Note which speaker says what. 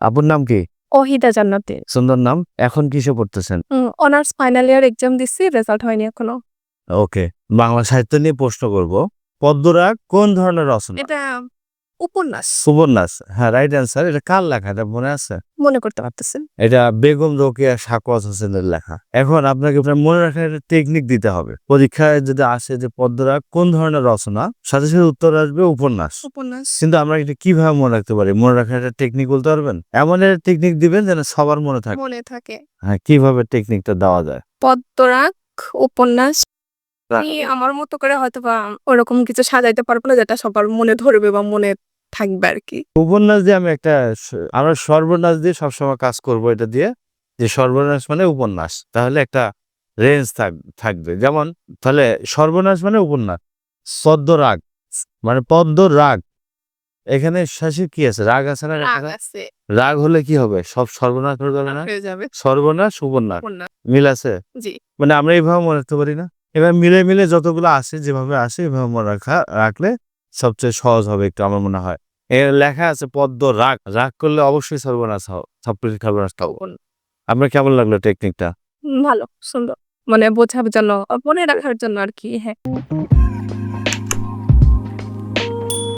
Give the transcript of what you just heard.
Speaker 1: আপুর নাম কি?
Speaker 2: অহিদা জান্নাতি।
Speaker 1: সুন্দর নাম। এখন কিসে পড়তেছেন?
Speaker 2: অনার্স ফাইনাল ইয়ার এক্সাম দিচ্ছি রেজাল্ট হয়নি এখনও।
Speaker 1: ওকে বাংলা সাহিত্য নিয়ে প্রশ্ন করব। পদ্মরাগ কোন ধরনের রচনা?
Speaker 2: এটা উপন্যাস।
Speaker 1: সুবর্ণাস হ্যাঁ রাইট অ্যান্সার এটা কার লেখা? এটা মনে আছে?
Speaker 2: মনে করতে পারতেছেন।
Speaker 1: এটা বেগম রোকেয়া সাকওয়াত হোসেনের লেখা। এখন আপনাকে মনে রাখার একটা টেকনিক দিতে হবে। পরীক্ষায় যদি আসে যে পদ্মরাগ কোন ধরনের রচনা সাথে সাথে উত্তর আসবে উপন্যাস।
Speaker 2: উপন্যাস।
Speaker 1: কিন্তু আমরা এটা কীভাবে মনে রাখতে পারি? মনে রাখার একটা টেকনিক বলতে পারবেন? এমন একটা টেকনিক দিবেন যেন সবার মনে থাকে।
Speaker 2: মনে থাকে।
Speaker 1: হ্যাঁ কীভাবে টেকনিকটা দেওয়া যায়?
Speaker 2: পদ্মরাগ উপন্যাস। আমি আমার মতো করে হয়তো বা ওরকম কিছু সাজাইতে পারব না যেটা সবার মনে ধরবে বা মনে থাকবে আর কি
Speaker 1: উপন্যাস দিয়ে আমি একটা আমরা সর্বনাশ দিয়ে সবসময় কাজ করব এটা দিয়ে যে সর্বনাশ মানে উপন্যাস। তাহলে একটা রেঞ্জ থাকবে। যেমন তাহলে সর্বনাশ মানে উপন্যাস। পদ্ম রাগ মানে পদ্ম রাগ। এখানে শেষে কি আছে? রাগ আছে না?
Speaker 2: রাগ আছে।
Speaker 1: রাগ হলে কি হবে? সব সর্বনাশ হয়ে যাবে না? সর্বনাশ উপন্যাস।
Speaker 2: উপন্যাস।
Speaker 1: মিল আছে? মানে আমরা এইভাবে মনে রাখতে পারি না? এবার মিলে মিলে যতগুলো আসে যেভাবে আসে এভাবে মনে রাখা রাখলে সবচেয়ে সহজ হবে একটু আমার মনে হয়। এ লেখা আছে পদ্ম রাগ। রাগ করলে অবশ্যই সর্বনাশ হও সব কিছু সর্বনাশ হও। আপনার কেমন লাগল টেকনিকটা
Speaker 2: ভালো সুন্দর। মানে বোঝার জন্য মনে রাখার জন্য আর কি হ্যাঁ।